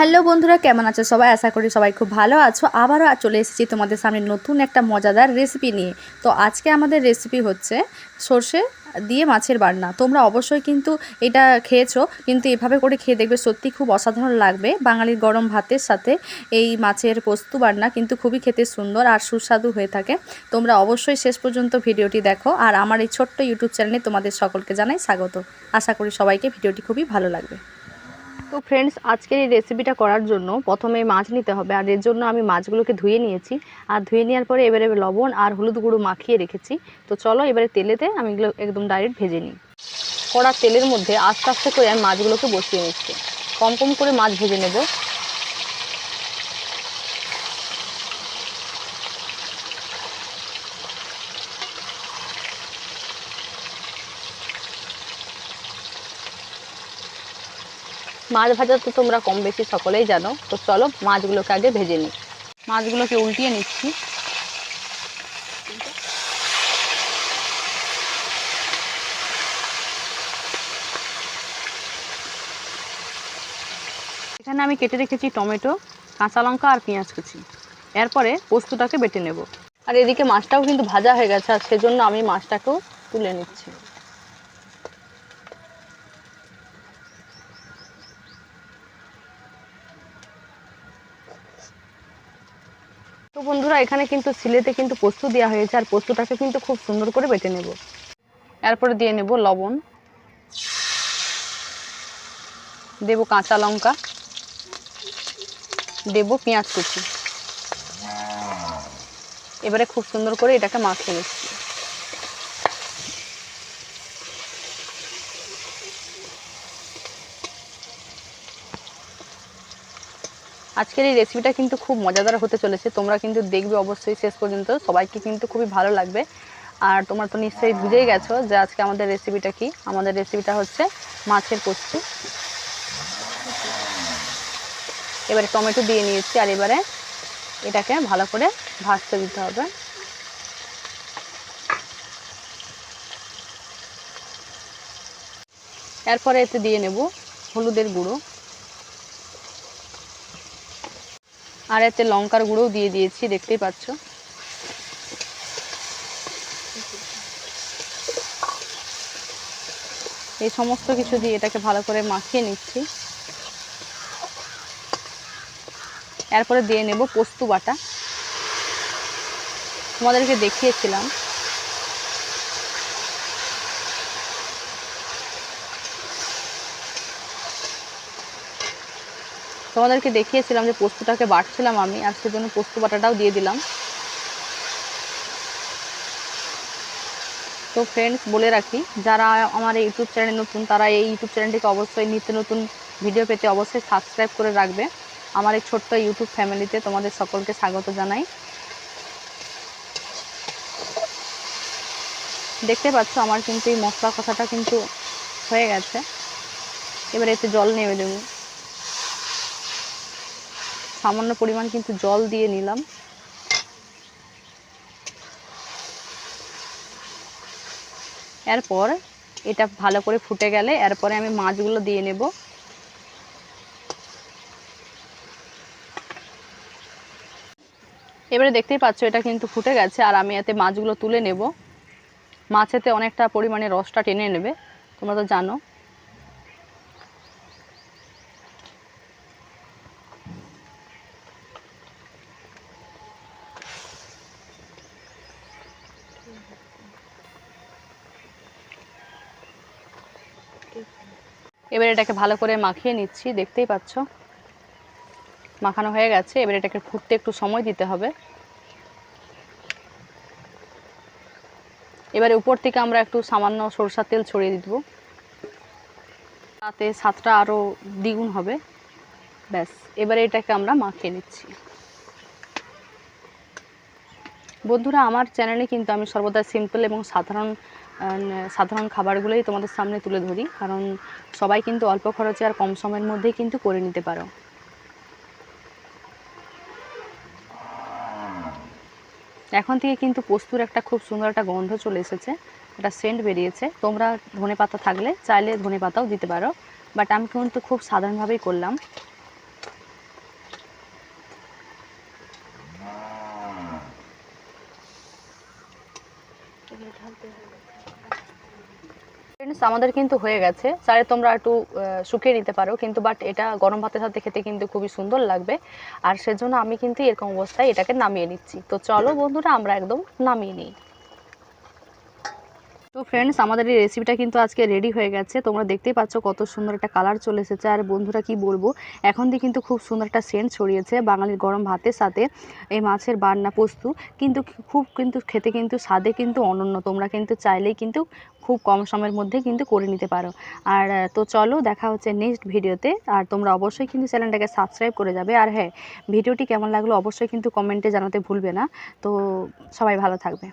Hello বন্ধুরা, কেমন আছো সবাই? আশা করি সবাই খুব ভালো আছো। আবারও চলে এসেছি তোমাদের সামনে নতুন একটা মজাদার রেসিপি নিয়ে। তো আজকে আমাদের রেসিপি হচ্ছে সর্ষে দিয়ে মাছের বান্না। তোমরা অবশ্যই কিন্তু এটা খেয়েছো, কিন্তু এভাবে করে খেয়ে দেখবে সত্যি খুব অসাধারণ লাগবে। বাঙালির গরম ভাতের সাথে এই মাছের পোস্তু বান্না কিন্তু খুবই খেতে সুন্দর আর সুস্বাদু হয়ে থাকে। তোমরা অবশ্যই শেষ পর্যন্ত ভিডিওটি দেখো। আর আমার এই ছোট্ট ইউটিউব চ্যানেলে তোমাদের সকলকে জানাই স্বাগত। আশা করি সবাইকে ভিডিওটি খুবই ভালো লাগবে। তো ফ্রেন্ডস আজকের এই রেসিপিটা করার জন্য প্রথমে মাছ নিতে হবে। আর এর জন্য আমি মাছগুলোকে ধুয়ে নিয়েছি। আর ধুয়ে নেওয়ার পরে এবারে লবণ আর হলুদ গুঁড়ো মাখিয়ে রেখেছি। তো চলো এবারে তেলেতে আমি এগুলো একদম ডাইরেক্ট ভেজে নিই। কড়া তেলের মধ্যে আস্তে আস্তে করে আমি মাছগুলোকে বসিয়ে নিচ্ছি। কম কম করে মাছ ভেজে নেব। মাছ ভাজা তো তোমরা কম বেশি সকলেই জানো। তো চলো মাছগুলোকে আগে ভেজে নিই। মাছগুলোকে উল্টিয়ে নিচ্ছি। এখানে আমি কেটে রেখেছি টমেটো, কাঁচা লঙ্কা আর পেঁয়াজ কুচি। এরপরে পোস্তটাকে বেটে নেব। আর এদিকে মাছটাও কিন্তু ভাজা হয়ে গেছে, আর সেজন্য আমি মাছটাকেও তুলে নিচ্ছি। তো বন্ধুরা, এখানে কিন্তু সিলেতে কিন্তু পোস্ত দেওয়া হয়েছে, আর পোস্তটাকে কিন্তু খুব সুন্দর করে বেটে নেব। এরপরে দিয়ে নেব লবণ। দেব কাঁচা লঙ্কা। দেব পেঁয়াজ কুচি। এবারে খুব সুন্দর করে এটাকে মাখিয়ে নিচ্ছি। আজকের এই রেসিপিটা কিন্তু খুব মজাদার হতে চলেছে। তোমরা কিন্তু দেখবে অবশ্যই শেষ পর্যন্ত। সবাইকে কিন্তু খুবই ভালো লাগবে। আর তোমরা তো নিশ্চয়ই বুঝেই গেছো যে আজকে আমাদের রেসিপিটা কি? আমাদের রেসিপিটা হচ্ছে মাছের পোস্ত এবারে টমেটো দিয়ে নিয়েছি আর এবারে এটাকে ভালো করে ভাজতে দিতে হবে। এরপরে এতে দিয়ে নেব হলুদের গুঁড়ো। আর এতে লঙ্কার গুঁড়োও দিয়ে দিয়েছি, দেখতেই পাচ্ছ। এই সমস্ত কিছু দিয়ে এটাকে ভালো করে মাখিয়ে নিচ্ছি। এরপরে দিয়ে নেব পোস্ত বাটা। তোমাদেরকে দেখিয়েছিলাম। তোমাদেরকে দেখিয়েছিলাম যে পোস্তটাকে বাটছিলাম আমি আর সেজন্য পোস্ত বাটাটাও দিয়ে দিলাম। তো ফ্রেন্ডস বলে রাখি, যারা আমার ইউটিউব চ্যানেল নতুন, তারা এই ইউটিউব চ্যানেলটিকে অবশ্যই নিত্য নতুন ভিডিও পেতে অবশ্যই সাবস্ক্রাইব করে রাখবে। আমার এই ছোট্ট ইউটিউব ফ্যামিলিতে তোমাদের সকলকে স্বাগত জানাই। দেখতে পাচ্ছ, আমার কিন্তু এই মশলা কষাটা কিন্তু হয়ে গেছে। এবার এতে জল নেমে দেবো। সামান্য পরিমাণ কিন্তু জল দিয়ে নিলাম। এরপর এটা ভালো করে ফুটে গেলে এরপরে আমি মাছগুলো দিয়ে নেব। এবারে দেখতেই পাচ্ছ এটা কিন্তু ফুটে গেছে আর আমি এতে মাছগুলো তুলে নেব। মাছেতে অনেকটা পরিমাণে রসটা টেনে নেবে, তোমরা তো জানো। এবার এটাকে ভালো করে মাখিয়ে নিচ্ছি, দেখতেই পাচ্ছ। মাখানো হয়ে গেছে, এবার এটাকে ফুটতে একটু সময় দিতে হবে। এবারে উপর থেকে আমরা একটু সামান্য সরষার তেল ছড়িয়ে দিব। তাতে স্বাদটা আরও দ্বিগুণ হবে। ব্যাস, এবারে এটাকে আমরা মাখিয়ে নিচ্ছি। বন্ধুরা, আমার চ্যানেলে কিন্তু আমি সর্বদা সিম্পল এবং সাধারণ সাধারণ খাবারগুলোই তোমাদের সামনে তুলে ধরি, কারণ সবাই কিন্তু অল্প খরচে আর কম সময়ের মধ্যেই কিন্তু করে নিতে পারো। এখন থেকে কিন্তু পোস্তুর একটা খুব সুন্দর একটা গন্ধ চলে এসেছে একটা সেন্ট বেরিয়েছে। তোমরা ধনে পাতা থাকলে চাইলে ধনে পাতাও দিতে পারো বাট আমি কিন্তু খুব সাধারণভাবেই করলাম। ফ্রেন্ডস আমাদের কিন্তু হয়ে গেছে। চাইলে তোমরা একটু শুকিয়ে নিতে পারো, কিন্তু বাট এটা গরম ভাতের সাথে খেতে কিন্তু খুবই সুন্দর লাগবে। আর সেজন্য আমি কিন্তু এরকম অবস্থায় এটাকে নামিয়ে নিচ্ছি। তো চলো বন্ধুরা, আমরা একদম নামিয়ে নিই। তো ফ্রেন্ডস আমাদের এই রেসিপিটা কিন্তু আজকে রেডি হয়ে গেছে। তোমরা দেখতেই পাচ্ছ কত সুন্দর একটা কালার চলে এসেছে। আর বন্ধুরা, কি বলব? এখন দিয়ে কিন্তু খুব সুন্দর একটা সেন্ট ছড়িয়েছে বাঙালির গরম ভাতের সাথে। এই মাছের বান্না পোস্ত কিন্তু খুব কিন্তু খেতে কিন্তু স্বাদে কিন্তু অনন্য। তোমরা কিন্তু চাইলেই কিন্তু খুব কম সময়ের মধ্যে কিন্তু করে নিতে পারো। আর, তো চলো দেখা হচ্ছে নেক্সট ভিডিওতে আর তোমরা অবশ্যই কিন্তু চ্যানেলটাকে সাবস্ক্রাইব করে যাবে। আর হ্যাঁ ভিডিওটি কেমন লাগল অবশ্যই কিন্তু কমেন্টে জানাতে ভুলবে না। তো সবাই ভালো থাকবে।